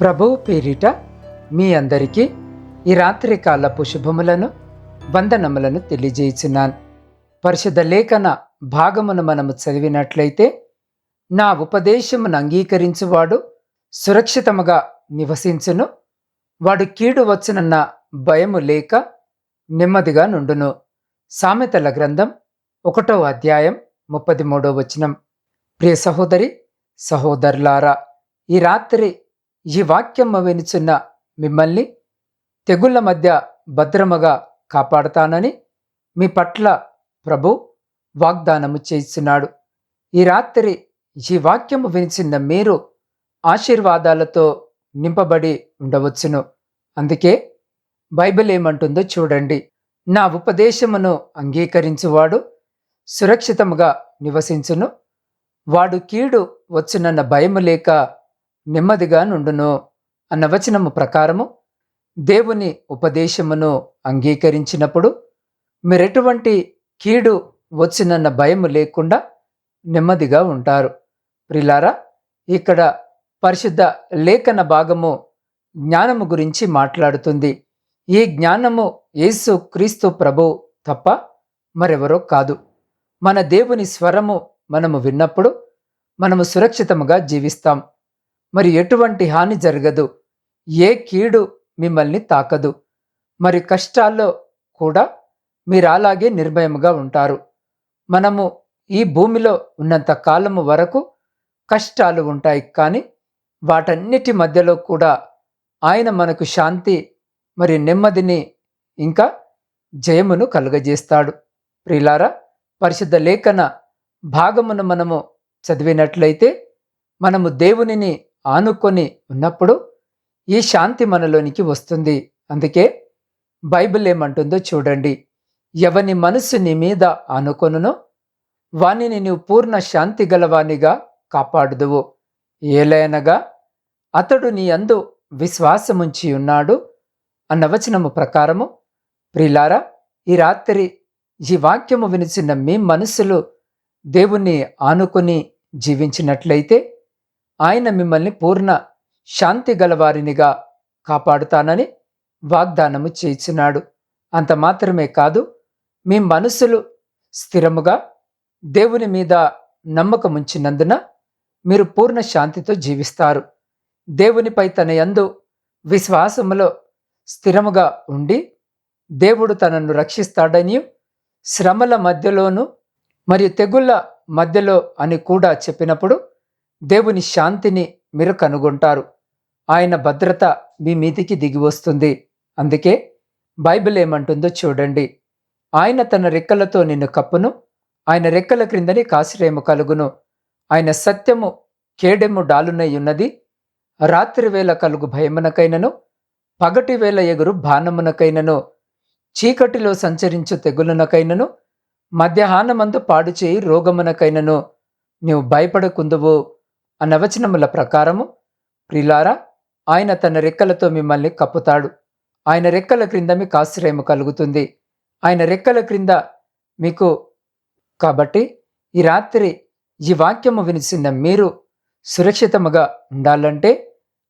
ప్రభువు పేరిట మీ అందరికీ ఈ రాత్రి కాలపు శుభములను వందనములను తెలియజేయుచున్నాను. పరిశుద్ధ లేఖన భాగమును మనము చదివినట్లయితే నా ఉపదేశమును అంగీకరించువాడు సురక్షితముగా నివసించును. వాడు కీడు వచ్చునన్న భయము లేక నెమ్మదిగా నుండును. సామెతల గ్రంథం ఒకటో అధ్యాయం ముప్పది మూడో వచనం. ప్రియ సహోదరి సహోదరులారా ఈ రాత్రి ఈ వాక్యం వినిచున్న మిమ్మల్ని తెగుళ్ళ మధ్య భద్రముగా కాపాడతానని మీ పట్ల ప్రభు వాగ్దానము చేస్తున్నాడు ఈ రాత్రి ఈ వాక్యము వినిచిన మీరు ఆశీర్వాదాలతో నింపబడి ఉండవచ్చును. అందుకే బైబిల్ ఏమంటుందో చూడండి. నా ఉపదేశమును అంగీకరించువాడు సురక్షితముగా నివసించును. వాడు కీడు వచ్చునన్న భయము లేక నెమ్మదిగా నుండును అన్న వచనము ప్రకారము దేవుని ఉపదేశమును అంగీకరించినప్పుడు మీరెటువంటి కీడు వచ్చినన్న భయము లేకుండా నెమ్మదిగా ఉంటారు. ప్రిలారా ఇక్కడ పరిశుద్ధ లేఖన భాగము జ్ఞానము గురించి మాట్లాడుతుంది. ఈ జ్ఞానము యేసు క్రీస్తు ప్రభు తప్ప మరెవరో కాదు. మన దేవుని స్వరము మనము విన్నప్పుడు మనము సురక్షితముగా జీవిస్తాం. మరి ఎటువంటి హాని జరగదు. ఏ కీడు మిమ్మల్ని తాకదు. మరి కష్టాల్లో కూడా మీరు అలాగే నిర్భయముగా ఉంటారు. మనము ఈ భూమిలో ఉన్నంత కాలము వరకు కష్టాలు ఉంటాయి కానీ వాటన్నిటి మధ్యలో కూడా ఆయన మనకు శాంతి మరి నెమ్మదిని ఇంకా జయమును కలుగజేస్తాడు. ప్రిలారా పరిశుద్ధ లేఖన భాగమును మనము చదివినట్లయితే మనము దేవునిని ఆనుకొని ఉన్నప్పుడు ఈ శాంతి మనలోనికి వస్తుంది. అందుకే బైబిల్ ఏమంటుందో చూడండి. ఎవని మనసు నీ మీద ఆనుకొనునో వానిని నీవు పూర్ణ శాంతి గలవానిగా కాపాడుదువు. ఏలైనగా అతడు నీ అందు విశ్వాసముంచి ఉన్నాడు అన్న వచనము ప్రకారము. ప్రిలారా ఈ రాత్రి ఈ వాక్యము వినిచిన మీ మనసులు దేవుణ్ణి ఆనుకొని జీవించినట్లయితే ఆయన మిమ్మల్ని పూర్ణ శాంతి గలవారినిగా కాపాడుతానని వాగ్దానము చేయించున్నాడు. అంత మాత్రమే కాదు మీ మనసులు స్థిరముగా దేవుని మీద నమ్మకముంచినందున మీరు పూర్ణ శాంతితో జీవిస్తారు. దేవునిపై తన యందు విశ్వాసములో స్థిరముగా ఉండి దేవుడు తనను రక్షిస్తాడని శ్రమల మధ్యలోనూ మరియు తెగుళ్ళ మధ్యలో అని కూడా చెప్పినప్పుడు దేవుని శాంతిని మీరు కనుగొంటారు. ఆయన భద్రత మీ మీదికి దిగి వస్తుంది. అందుకే బైబిల్ ఏమంటుందో చూడండి. ఆయన తన రెక్కలతో నిన్ను కప్పును. ఆయన రెక్కల క్రిందని కాశ్రయము కలుగును. ఆయన సత్యము కేడెము డాలునై ఉన్నది. రాత్రి వేళ కలుగు భయమునకైనను. పగటి వేళ ఎగురు బాణమునకైనను. చీకటిలో సంచరించు తెగులునకైనను. మధ్యాహ్నమందు పాడుచేయి రోగమునకైనను. నీవు భయపడకుందువు. అనవచనముల ప్రకారము ప్రిలారా ఆయన తన రెక్కలతో మిమ్మల్ని కప్పుతాడు. ఆయన రెక్కల క్రింద మీకు ఆశ్రయము కలుగుతుంది. ఆయన రెక్కల క్రింద మీకు కాబట్టి ఈ రాత్రి ఈ వాక్యము వినిసిన మీరు సురక్షితముగా ఉండాలంటే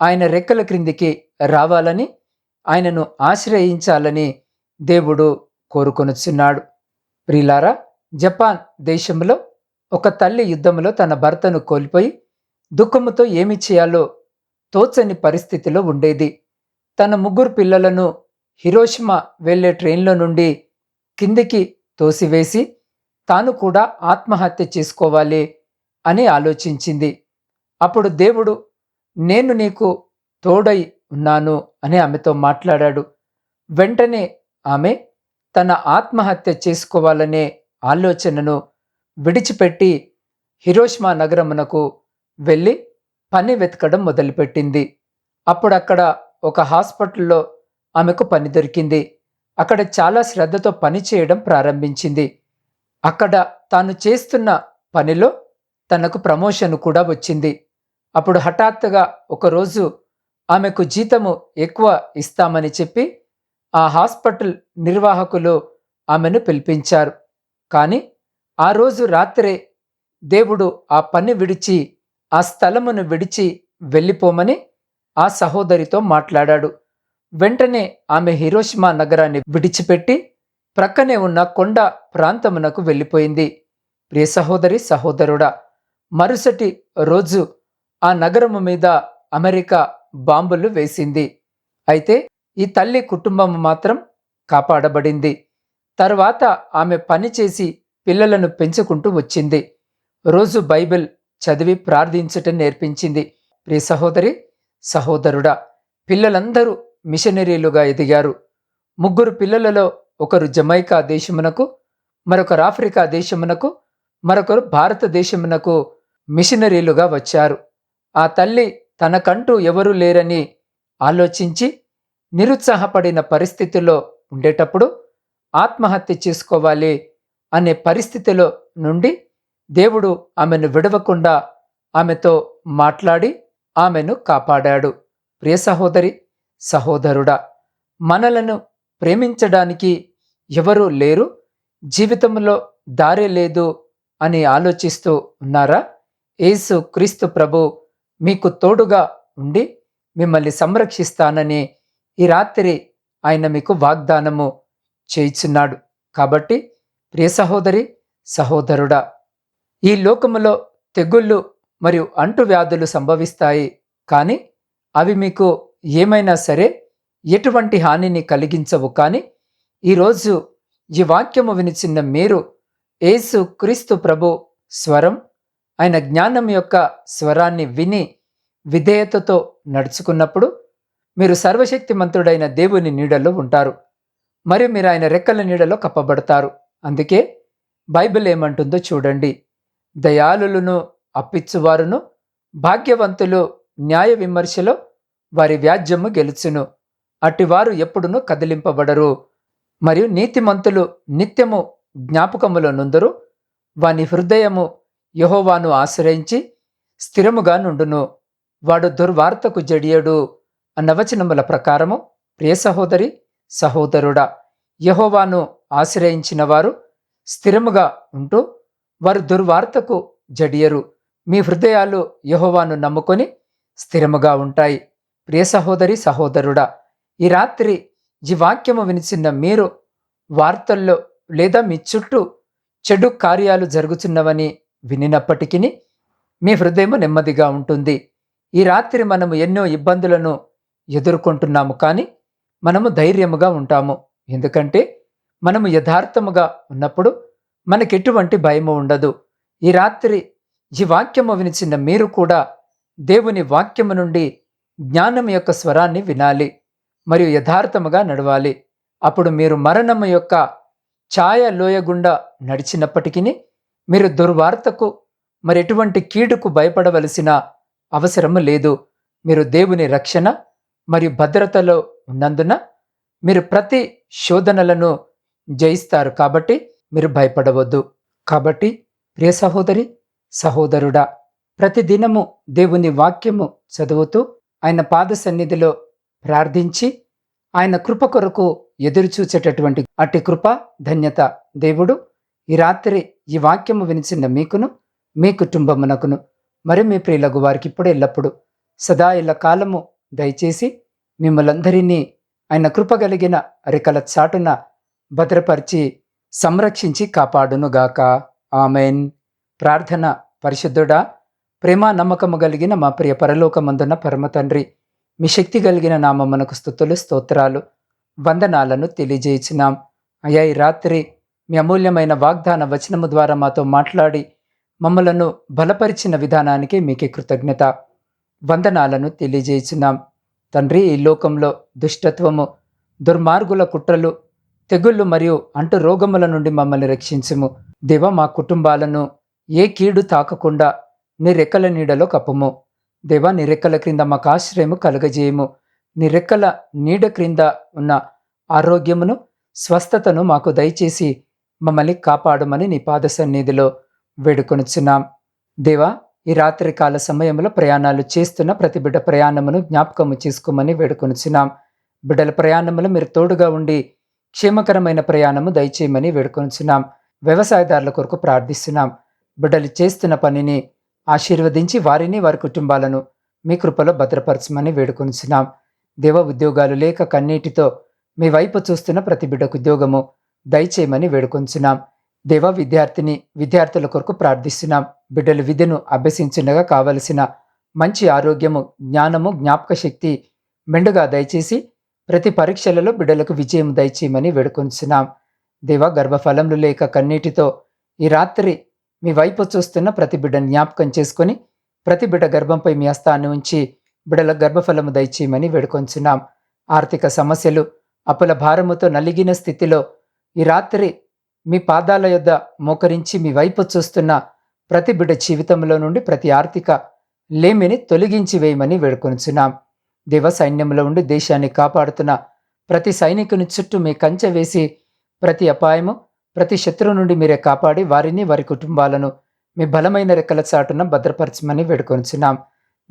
ఆయన రెక్కల క్రిందికి రావాలని ఆయనను ఆశ్రయించాలని దేవుడు కోరుకొనుచున్నాడు. ప్రిలారా జపాన్ దేశంలో ఒక తల్లి యుద్ధంలో తన భర్తను కోల్పోయి దుఃఖముతో ఏమి చేయాలో తోచని పరిస్థితిలో ఉండేది. తన ముగ్గురు పిల్లలను హిరోషిమా వెళ్ళే ట్రైన్లో నుండి కిందికి తోసివేసి తాను కూడా ఆత్మహత్య చేసుకోవాలి అని ఆలోచించింది. అప్పుడు దేవుడు నేను నీకు తోడై ఉన్నాను అని ఆమెతో మాట్లాడాడు. వెంటనే ఆమె తన ఆత్మహత్య చేసుకోవాలనే ఆలోచనను విడిచిపెట్టి హిరోష్మా నగరమునకు వెళ్ళి పని వెతకడం మొదలుపెట్టింది. అప్పుడక్కడ ఒక హాస్పిటల్లో ఆమెకు పని దొరికింది. అక్కడ చాలా శ్రద్ధతో పని చేయడం ప్రారంభించింది. అక్కడ తాను చేస్తున్న పనిలో తనకు ప్రమోషన్ కూడా వచ్చింది. అప్పుడు హఠాత్తుగా ఒకరోజు ఆమెకు జీతము ఎక్కువ ఇస్తామని చెప్పి ఆ హాస్పిటల్ నిర్వాహకులు ఆమెను పిలిపించారు. కానీ ఆ రోజు రాత్రే దేవుడు ఆ పని విడిచి ఆ స్థలమును విడిచి వెళ్ళిపోమని ఆ సహోదరితో మాట్లాడాడు. వెంటనే ఆమె హిరోషిమా నగరాన్ని విడిచిపెట్టి ప్రక్కనే ఉన్న కొండ ప్రాంతమునకు వెళ్ళిపోయింది. ప్రియ సహోదరి సహోదరుడా మరుసటి రోజు ఆ నగరము మీద అమెరికా బాంబులు వేసింది. అయితే ఈ తల్లి కుటుంబం మాత్రం కాపాడబడింది. తర్వాత ఆమె పనిచేసి పిల్లలను పెంచుకుంటూ వచ్చింది. రోజు బైబిల్ చదివి ప్రార్థించటం నేర్పించింది. ప్రియ సహోదరి సహోదరుడా పిల్లలందరూ మిషనరీలుగా ఎదిగారు. ముగ్గురు పిల్లలలో ఒకరు జమైకా దేశమునకు మరొకరు ఆఫ్రికా దేశమునకు మరొకరు భారతదేశమునకు మిషనరీలుగా వచ్చారు. ఆ తల్లి తనకంటూ ఎవరూ లేరని ఆలోచించి నిరుత్సాహపడిన పరిస్థితిలో ఉండేటప్పుడు ఆత్మహత్య చేసుకోవాలి అనే పరిస్థితిలో నుండి దేవుడు ఆమెను విడవకుండా ఆమెతో మాట్లాడి ఆమెను కాపాడాడు. ప్రియ సహోదరి సహోదరుడా మనలను ప్రేమించడానికి ఎవరూ లేరు? జీవితంలో దారే లేదు అని ఆలోచిస్తూ ఉన్నారా? యేసు క్రీస్తు ప్రభు మీకు తోడుగా ఉండి మిమ్మల్ని సంరక్షిస్తానని ఈ రాత్రి ఆయన మీకు వాగ్దానము చేయిచున్నాడు. కాబట్టి ప్రియ సహోదరి సహోదరుడా ఈ లోకములో తెగుళ్ళు మరియు అంటువ్యాధులు సంభవిస్తాయి. కానీ అవి మీకు ఏమైనా సరే ఎటువంటి హానిని కలిగించవు. కానీ ఈరోజు ఈ వాక్యము వినిచిన్న మీరు యేసు క్రీస్తు ప్రభు స్వరం ఆయన జ్ఞానం యొక్క స్వరాన్ని విని విధేయతతో నడుచుకున్నప్పుడు మీరు సర్వశక్తిమంతుడైన దేవుని నీడలో ఉంటారు. మరియు మీరు ఆయన రెక్కల నీడలో కప్పబడతారు. అందుకే బైబిల్ ఏమంటుందో చూడండి. దయాళులను అప్పిచ్చువారును భాగ్యవంతులు న్యాయ విమర్శలో వారి వ్యాజ్యము గెలుచును. అటివారు ఎప్పుడునూ కదిలింపబడరు. మరియు నీతిమంతులు నిత్యము జ్ఞాపకములో నుందరు. వాని హృదయము యహోవాను ఆశ్రయించి స్థిరముగా నుండును. వాడు దుర్వార్తకు జడియడు అన్న వచనముల ప్రకారము ప్రియ సహోదరి సహోదరుడా యహోవాను ఆశ్రయించిన వారు స్థిరముగా ఉంటూ వారు దుర్వార్తకు జడియరు. మీ హృదయాలు యహోవాను నమ్ముకొని స్థిరముగా ఉంటాయి. ప్రియ సహోదరి సహోదరుడా ఈ రాత్రి ఈ వాక్యము వినిచిన్న మీరు వార్తల్లో లేదా మీ చుట్టూ చెడు కార్యాలు జరుగుతున్నవని వినినప్పటికీ మీ హృదయం నెమ్మదిగా ఉంటుంది. ఈ రాత్రి మనము ఎన్నో ఇబ్బందులను ఎదుర్కొంటున్నాము కానీ మనము ధైర్యముగా ఉంటాము. ఎందుకంటే మనము యథార్థముగా ఉన్నప్పుడు మనకెటువంటి భయము ఉండదు. ఈ రాత్రి ఈ వాక్యము వినిచిన మీరు కూడా దేవుని వాక్యము నుండి జ్ఞానం యొక్క స్వరాన్ని వినాలి. మరియు యథార్థముగా నడవాలి. అప్పుడు మీరు మరణము యొక్క ఛాయ లోయ గుండా నడిచినప్పటికీ మీరు దుర్వార్తకు మరి ఎటువంటి కీడుకు భయపడవలసిన అవసరము లేదు. మీరు దేవుని రక్షణ మరియు భద్రతలో ఉన్నందున మీరు ప్రతి శోధనలను జయిస్తారు. కాబట్టి మీరు భయపడవద్దు. కాబట్టి ప్రియ సహోదరి సహోదరుడా ప్రతిదినము దేవుని వాక్యము చదువుతూ ఆయన పాద సన్నిధిలో ప్రార్థించి ఆయన కృప కొరకు ఎదురుచూచేటటువంటి అట్టి కృప ధన్యత దేవుడు ఈ రాత్రి ఈ వాక్యము వినిచిన మీకును మీ కుటుంబమునకును మరి మీ ప్రియులకు వారికి ఇప్పుడు ఎల్లప్పుడు సదా ఇళ్ళ కాలము దయచేసి మిమ్మలందరినీ ఆయన కృప కలిగిన అరికల చాటున భద్రపరిచి సంరక్షించి కాపాడునుగాక. ఆమెన్. ప్రార్థన పరిశుద్ధుడా ప్రేమ నమ్మకము కలిగిన మా ప్రియ పరలోకమందున్న పరమతండ్రి మీ శక్తి కలిగిన నామమునకు స్థుతులు స్తోత్రాలు వందనాలను తెలియజేయించినాం అయ్యా ఈ రాత్రి మీ అమూల్యమైన వాగ్దాన వచనము ద్వారా మాతో మాట్లాడి మమ్మలను బలపరిచిన విధానానికి మీకే కృతజ్ఞత వందనాలను తెలియజేయించున్నాం. తండ్రి ఈ లోకంలో దుష్టత్వము దుర్మార్గుల కుట్రలు తెగుళ్ళు మరియు అంటు రోగముల నుండి మమ్మల్ని రక్షించుము. దేవ మా కుటుంబాలను ఏ కీడు తాకకుండా నీ రెక్కల నీడలో కప్పుము. దేవా నీ రెక్కల క్రింద మాకు ఆశ్రయము కలుగజేయము. నీ రెక్కల నీడ క్రింద ఉన్న ఆరోగ్యమును స్వస్థతను మాకు దయచేసి మమ్మల్ని కాపాడమని నీ పాద సన్నిధిలో వేడుకొనుచున్నాం. దేవా ఈ రాత్రి కాల సమయంలో ప్రయాణాలు చేస్తున్న ప్రతి బిడ్డ ప్రయాణమును జ్ఞాపకము చేసుకోమని వేడుకొనుచున్నాం. బిడ్డల ప్రయాణములు మీరు తోడుగా ఉండి క్షేమకరమైన ప్రయాణము దయచేయమని వేడుకొంచున్నాం వ్యవసాయదారుల కొరకు ప్రార్థిస్తున్నాం. బిడ్డలు చేస్తున్న పనిని ఆశీర్వదించి వారిని వారి కుటుంబాలను మీ కృపలో భద్రపరచమని వేడుకొనిచున్నాం. దేవ ఉద్యోగాలు లేక కన్నీటితో మీ వైపు చూస్తున్న ప్రతి బిడ్డకు ఉద్యోగము దయచేయమని వేడుకొంచున్నాం దేవ విద్యార్థిని విద్యార్థుల కొరకు ప్రార్థిస్తున్నాం. బిడ్డలు విద్యను అభ్యసించుండగా కావలసిన మంచి ఆరోగ్యము జ్ఞానము జ్ఞాపక శక్తి మెండుగా దయచేసి ప్రతి పరీక్షలలో బిడ్డలకు విజయం దయచేయమని వేడుకొంచున్నాం. దేవ గర్భఫలములు లేక కన్నీటితో ఈ రాత్రి మీ వైపు చూస్తున్న ప్రతి బిడ్డను జ్ఞాపకం చేసుకొని ప్రతి బిడ్డ గర్భంపై మీ హస్తాన్ని ఉంచి బిడ్డల గర్భఫలము దయచేయమని వేడుకొంచున్నాం. ఆర్థిక సమస్యలు అప్పుల భారముతో నలిగిన స్థితిలో ఈ రాత్రి మీ పాదాల యొద్ద మోకరించి మీ వైపు చూస్తున్న ప్రతి బిడ్డ జీవితంలో నుండి ప్రతి ఆర్థిక లేమిని తొలగించి వేయమని వేడుకొంచున్నాం. దేవ సైన్యంలో ఉండి దేశాన్ని కాపాడుతున్న ప్రతి సైనికుని చుట్టూ మీ కంచె వేసి ప్రతి అపాయము ప్రతి శత్రువు నుండి మీరే కాపాడి వారిని వారి కుటుంబాలను మీ బలమైన రెక్కల చాటున భద్రపరచమని వేడుకొనిచున్నాం.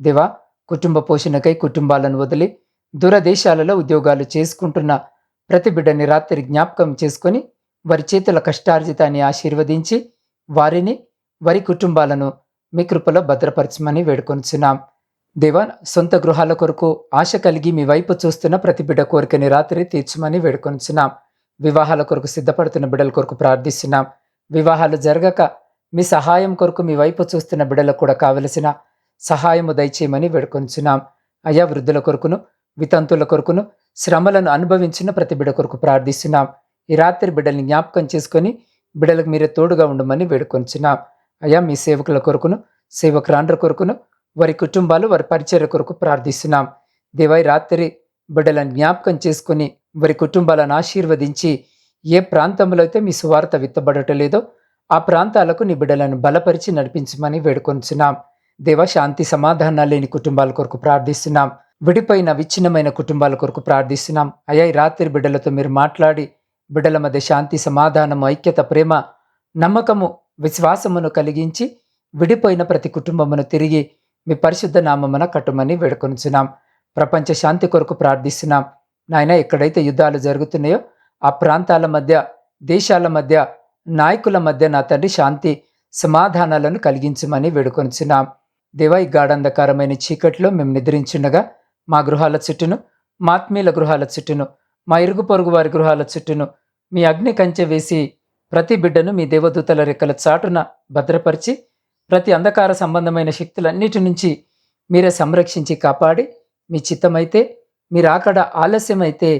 దేవా కుటుంబ పోషణకై కుటుంబాలను వదిలి దూరదేశాలలో ఉద్యోగాలు చేసుకుంటున్న ప్రతి బిడ్డని రాత్రి జ్ఞాపకం చేసుకొని వారి చేతుల కష్టార్జితాన్ని ఆశీర్వదించి వారిని వారి కుటుంబాలను మీ కృపలో భద్రపరచమని వేడుకొనిచున్నాం. దేవా సొంత గృహాల కొరకు ఆశ కలిగి మీ వైపు చూస్తున్న ప్రతి బిడ్డ కోరికని రాత్రి తీర్చమని వేడుకొనిచున్నాం. వివాహాల కొరకు సిద్ధపడుతున్న బిడ్డల కొరకు ప్రార్థిస్తున్నాం. వివాహాలు జరగక మీ సహాయం కొరకు మీ వైపు చూస్తున్న బిడ్డలకు కూడా కావలసిన సహాయము దయచేయమని వేడుకొంచున్నాం అయా వృద్ధుల కొరకును వితంతుల కొరకును శ్రమలను అనుభవించిన ప్రతి బిడ్డ కొరకు ప్రార్థిస్తున్నాం. ఈ రాత్రి బిడ్డల్ని జ్ఞాపకం చేసుకొని బిడ్డలకు మీరే తోడుగా ఉండమని వేడుకొంచున్నాం అయా మీ సేవకుల కొరకును సేవకురాండ్ర కొరకును వారి కుటుంబాలు వారి పరిచయ కొరకు ప్రార్థిస్తున్నాం. దేవై రాత్రి బిడ్డలను జ్ఞాపకం చేసుకుని వారి కుటుంబాలను ఆశీర్వదించి ఏ ప్రాంతంలో అయితే మీ సువార్త విత్తబడటలేదో ఆ ప్రాంతాలకు నీ బిడ్డలను బలపరిచి నడిపించమని వేడుకొంచున్నాం. దేవ శాంతి సమాధానాలు లేని కుటుంబాల కొరకు ప్రార్థిస్తున్నాం. విడిపోయిన విచ్ఛిన్నమైన కుటుంబాల కొరకు ప్రార్థిస్తున్నాం. అయ్యా రాత్రి బిడ్డలతో మీరు మాట్లాడి బిడ్డల మధ్య శాంతి సమాధానము ఐక్యత ప్రేమ నమ్మకము విశ్వాసమును కలిగించి విడిపోయిన ప్రతి కుటుంబమును తిరిగి మీ పరిశుద్ధ నామమున కట్టుమని వేడుకొనిచున్నాం. ప్రపంచ శాంతి కొరకు ప్రార్థిస్తున్నాం. నాయన ఎక్కడైతే యుద్ధాలు జరుగుతున్నాయో ఆ ప్రాంతాల మధ్య దేశాల మధ్య నాయకుల మధ్య నా తండ్రి శాంతి సమాధానాలను కలిగించమని వేడుకొనిచున్నాం. దేవా ఈ గాఢంధకారమైన చీకట్లో మేము నిద్రించుండగా మా గృహాల చుట్టూను మా ఆత్మీయుల గృహాల చుట్టూను మా ఇరుగు పొరుగు వారి గృహాల చుట్టూను మీ అగ్ని కంచె వేసి ప్రతి బిడ్డను మీ దేవదూతల రెక్కల చాటున భద్రపరిచి ప్రతి అంధకార సంబంధమైన శక్తులన్నిటి నుంచి మీరే సంరక్షించి కాపాడి మీ చిత్తమైతే మీరు ఆకడ ఆలస్యమైతే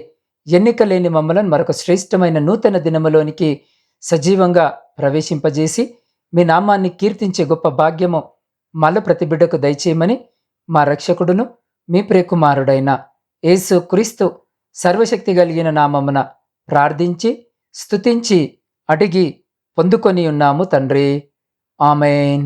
ఎన్నిక లేని మమ్మలను మరొక శ్రేష్టమైన నూతన దినములోనికి సజీవంగా ప్రవేశింపజేసి మీ నామాన్ని కీర్తించే గొప్ప భాగ్యము మల ప్రతి బిడ్డకు దయచేయమని మా రక్షకుడును మీ ప్రియకుమారుడైన యేసు క్రీస్తు సర్వశక్తి కలిగిన నామమున ప్రార్థించి స్తుతించి అడిగి పొందుకొని ఉన్నాము తండ్రి. ఆమెన్